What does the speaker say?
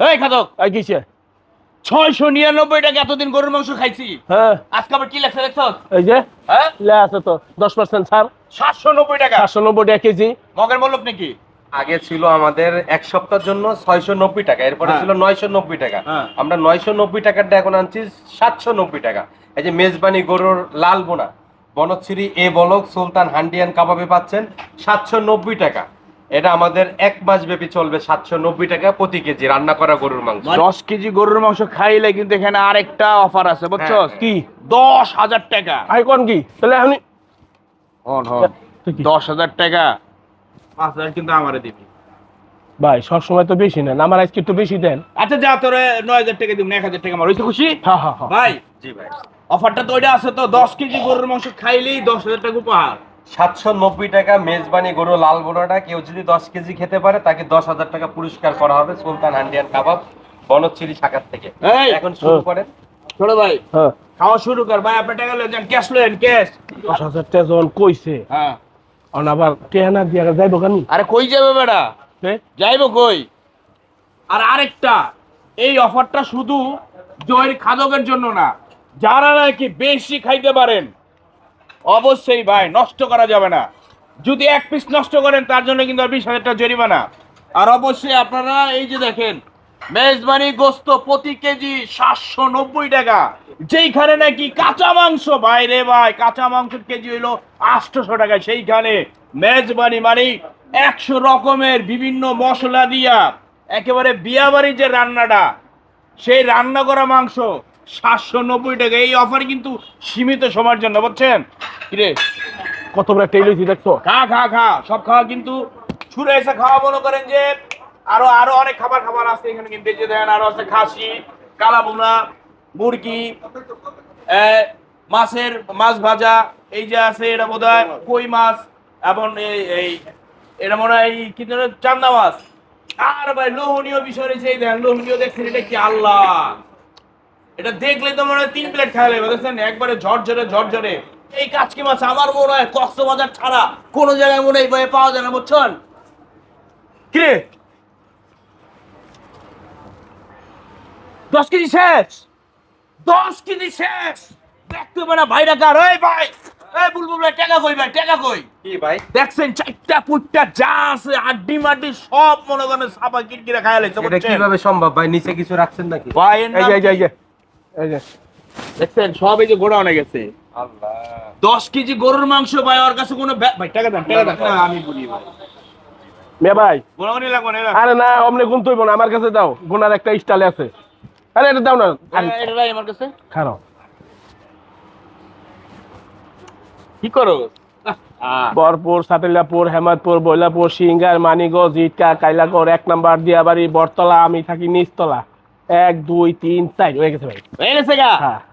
এই খাদক এই কিসে ছয়শো নিরানব্বই টাকা এতদিন গরুর মাংস খাইছি। হ্যাঁ। আজকে আবার কি লেখছে দেখছ? এই যে? হ্যাঁ? লে আছে তো দশ পার্সেন্ট ছাড়। সাতশো নব্বই টাকা। সাতশো নব্বই টাকা কেজি। মগের মূল্য নাকি? আগে ছিল আমাদের এক সপ্তাহের জন্য ছয়শো নব্বই টাকা এরপরে হ্যাঁ। ছিল নয়শো নব্বই টাকা। হ্যাঁ। আমরা নয়শো নব্বই টাকারটা এখন আনছি সাতশো নব্বই টাকা। এই যে মেজবানি গরুর লাল বোনা বনচ্ছিরি এ বলক সুলতান হান্ডিয়ান কাবাবে পাচ্ছেন সাতশো নব্বই টাকা। এটা আমাদের এক মাস ব্যাপী চলবে সাতশো নব্বই টাকা প্রতি কেজি রান্না করা গরুর মাংস। দশ কেজি গরুর মাংস খাইলে কিন্তু এখানে আরেকটা অফার আছে বুঝছ? হ্যাঁ, কি? দশ হাজার টাকা। আই কোন কি? তাহলে আমি কি? দশ হাজার টাকা। পাঁচ হাজার কিন্তু আমারে দিবি। ভাই সবসময় তো বেশি নেন আমার আজকে একটু বেশি দেন। আচ্ছা যা তোরে নয় হাজার টাকা দিব এক হাজার টাকা আমার হইতে খুশি? হ্যাঁ হ্যাঁ হ্যাঁ। ভাই জি ভাই। অফারটা তো ওইটা আছে তো দশ কেজি গরুর মাংস খাইলেই দশ হাজার টাকা উপহার। সাতশো নব্বই টাকা মেজবানি গরু লাল বোনাটা। কেউ যদি দশ কেজি খেতে পারে তাকে দশ হাজার টাকা পুরস্কার করা হবে সুলতান হান্ডিয়ান কাবাব বনচ্ছিরি শাখার থেকে। এখন শুরু হ্যাঁ। করেন। ছোট ভাই হ্যাঁ। খাওয়া শুরু কর। ভাই আপনার টাকা লয়ে যান। ক্যাশ লয়েন ক্যাশ। দশ হাজার টাকা যখন কইছে হ্যাঁ। আবার টেহানা দিয়া যাইব কেন? আরে কই যাবে বেড়া যাইবো কই? আর আরেকটা এই অফারটা শুধু জয়ের খাদকের জন্য না যারা নাকি বেশি খাইতে পারেন অবশ্যই ভাই, নষ্ট করা যাবে না। যদি এক পিস নষ্ট করেন, তার জন্য কিন্তু বিশ হাজার টাকা জরিমানা। আর অবশ্যই আপনারা এই যে দেখেন মেজবানি গোস্ত প্রতি কেজি সাতশো নব্বই টাকা। যেইখানে নাকি কাঁচা মাংস বাইরে ভাই, কাঁচা মাংসের কেজি হইল আটশোশো টাকা। সেইখানে মেজবানি মানে একশো রকমের বিভিন্ন মশলা দিয়া একেবারে বিয়াবাড়ির যে রান্নাটা, সেই রান্না করা মাংস সাতশো নব্বই টাকা। এই অফার কিন্তু সীমিত সময়ের জন্য, বুঝছেন? কিরে? কত বড় একটা ইলিশ দেখছ? খা খা খা। সব খাওয়া কিন্তু ছুড়ে এসে খাওয়া, মনে করেন যে আরও আরও অনেক খাবার খাবার আছে এখানে কিন্তু। যে দেখেন, আরও আছে খাসি কালাবুনা মুরগি মাছের, মাছ ভাজা, এই যে আছে এটা বোধ হয় কই মাছ, এবং এই এই, এটা মনে হয় কি যেন চান্দা মাছ। আর ভাই লোহনীয় বিষয় রয়েছে এই দেখেন লোহনীয় দেখছেন এটা কি আল্লাহ। এটা দেখলে তো মনে হয় তিন প্লেট খাওয়া লাগবে দেখছেন? একবারে ঝরঝরে ঝরঝরে। এই কাচকি মাছ আমার মনে হয় কক্সবাজার ছাড়া কোনো জায়গায় মনে হয় পাওয়া যায় না বুঝছেন? কিরে দশ কেজি শেষ। দশ কেজি শেষ। দেখতে পারে ভাই ভাই এই বুলবুল ভাই টাকা কই ভাই টাকা কই? কি ভাই? দেখছেন চারটা পুটটা যা আছে আড্ডি মাড্ডি সব মনে করেন সাপা কিরকিরা খায়া লাগছে এটা কীভাবে সম্ভব ভাই? নিচে কিছু রাখছেন নাকি? ভাই এই যে এই যে এই কি? যে এই যে। দেখছেন সব এই যে গোড়া অনেক গেছে। আল্লাহ। দশ কেজি গরুর মাংস ভাই ওর কাছে কোনো ভাই টাকা দেন টাকা দেন। আমি বলি ভাই। মে ভাই। গোলামানি লাগবে না আরে না অমনে গুন তুইব না আমার কাছে দাও। গুনার একটা স্টাইল আছে। আরে এটা দাও না। এটা- এটা আমার কাছে? খারাপ কি করো? আহ, বরপুর সাতিলাপুর হেমাদপুর বৈলাপুর সিঙ্গার মানিগঞ্জ ইটকা কাইলাগড় এক নাম্বার দিয়াবাড়ি বটতলা আমি থাকি নিচতলা। এক দুই তিন চার হয়ে গেছে ভাই। হয়ে গেছে গা? হ্যাঁ।